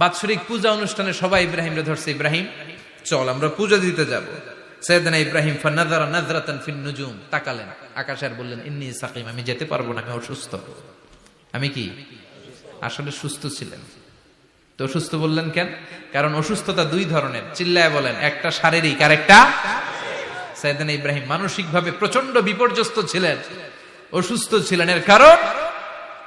বাৎসরিক পূজা অনুষ্ঠানে সবাই ইব্রাহিমরে ধরছে, ইব্রাহিম, চল, আমরা পূজা দিতে যাব। সৈয়দনা ইব্রাহিম ফানাদারা নাজরাতান ফিন নুজুম, তাকালেন। আকাশে আর বললেন, ইন্নি সাকিম, আমি যেতে পারব না, আমি অসুস্থ। আমি কি? আসলে সুস্থ ছিলেন। তো অসুস্থ বললেন কেন? কারণ অসুস্থতা দুই ধরনের। চিল্লায় বলেন, একটা শারীরিক আর একটা সাইদানা ইব্রাহিম মানসিকভাবে প্রচণ্ড বিপর্যস্ত ছিলেন। অসুস্থ ছিলেন। এর কারণ?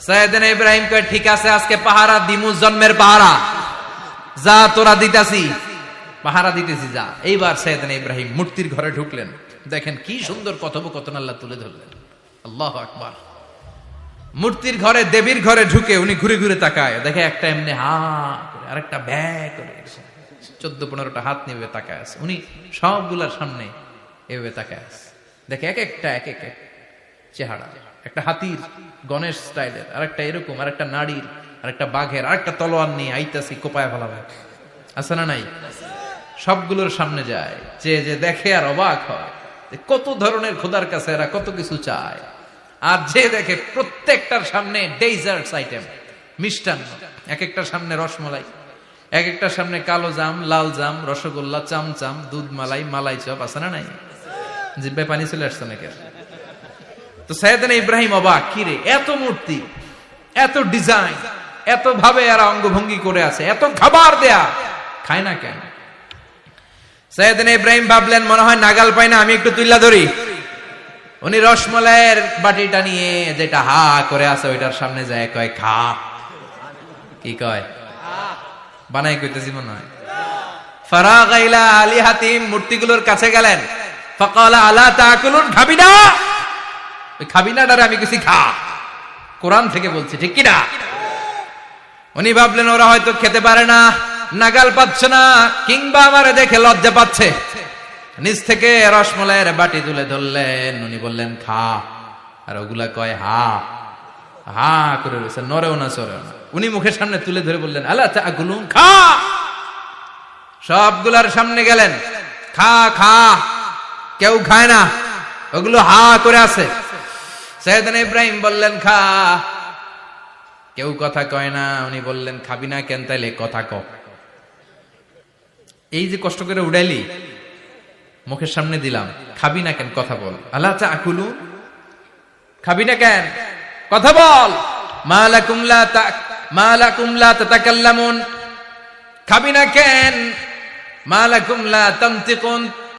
সৈয়দিন ইব্রাহিম কয়, ঠিক আছে, আজকে পাহারা দিমু জন্মের পাহারা। যা তোরা দিতাছি। পাহারা দিতেছি, যা। এইবার সৈয়দিন ইব্রাহিম মূর্তির ঘরে ঢুকলেন। দেখেন কি সুন্দর কথোপকথন আল্লাহ তুলে ধরলেন। আল্লাহ আকবার। মূর্তির ঘরে, দেবীর ঘরে ঢুকে উনি ঘুরে ঘুরে তাকায়। দেখে একটা এমনি হা করে, আরেকটা ব্যয় করে চোদ্দ পনেরোটা হাত নিয়ে তাকায় আছে। উনি সবগুলার সামনে এভাবে তাকায় আছে। দেখে এক একটা, এক এক এক চেহারা, একটা হাতির, গণেশ স্টাইলের, আরেকটা এরকম, আরেকটা নারীর আরেকটা বাঘের, আরেকটা তলোয়ার নিয়ে আইতাছি, কোপায় ফেলাবে। আছে না নাই? সবগুলোর সামনে যায়, যে যে দেখে আর অবাক হয় কত ধরনের খোদার কাছে এরা কত কিছু চায়। আর যে দেখে প্রত্যেকটার সামনে ডেজার্টস আইটেম মিষ্টান্ন এক একটার সামনে রসমলাই এক একটার সামনে কালো জাম, লাল জাম, রসগোল্লা, চামচাম, দুধ মালাই মালাই চপ, আছে না নাই? জিব্বে পানি চলে আসছে নাকি তো সৈয়দান ইব্রাহিম অবাক কিরে এত মূর্তি, এত ডিজাইন এত ভাবে এরা অঙ্গভঙ্গি করে আছে, এত খাবার দেয়া, খায় না কেন? সৈয়দান ইব্রাহিম ভাবলেন, মনে হয় নাগাল পাই না, আমি একটু তুল্লা ধরি। উনি রসমলাইয়ের বাটিটা নিয়ে যেটা হা করে আছে, ওইটার সামনে যায়, কয়, খা। কি কয়? বানাই কইতেছি মনে হয়। ফারাগাইলা আলী হাতিম মূর্তিগুলোর কাছে গেলেন। ফকালা, আলা তাকুলুন, খাবি না? ওই খাবি না ডারে আমি কিছু খা। কোরআন থেকে বলছি, ঠিক কি না উনি ভাবলেন, ওরা হয়তো খেতে পারে না, নাগাল পাচ্ছে না, কিংবা আমারে দেখে লজ্জা পাচ্ছে। নিচ থেকে রসমলাইয়ের বাটি তুলে ধরলেন, উনি বললেন, খা। আর ওগুলা কয়, হা। হা করে রয়েছে নরেও না সরেও না। উনি মুখের সামনে তুলে ধরে বললেন আল্লাহ গুলুম খা। সবগুলার সামনে গেলেন, খা খা। কেউ খায় না, ওগুলো হা করে আছে। সৈয়দান ইব্রাহিম বললেন, খা। কেউ কথা কয় না, উনি বললেন, খাবি না কেন তাইলে কথা ক। এই যে কষ্ট করে উড়াইলি, মুখের সামনে দিলাম, খাবি না কেন, কথা বল। আল্লাহ চা, আকুলু? খাবি না কেন, কথা বল। মালা কুমলা মালা কুমলা তাতাকাল্লামুন। খাবি না কেন? মালা কুমলা তামতিকুন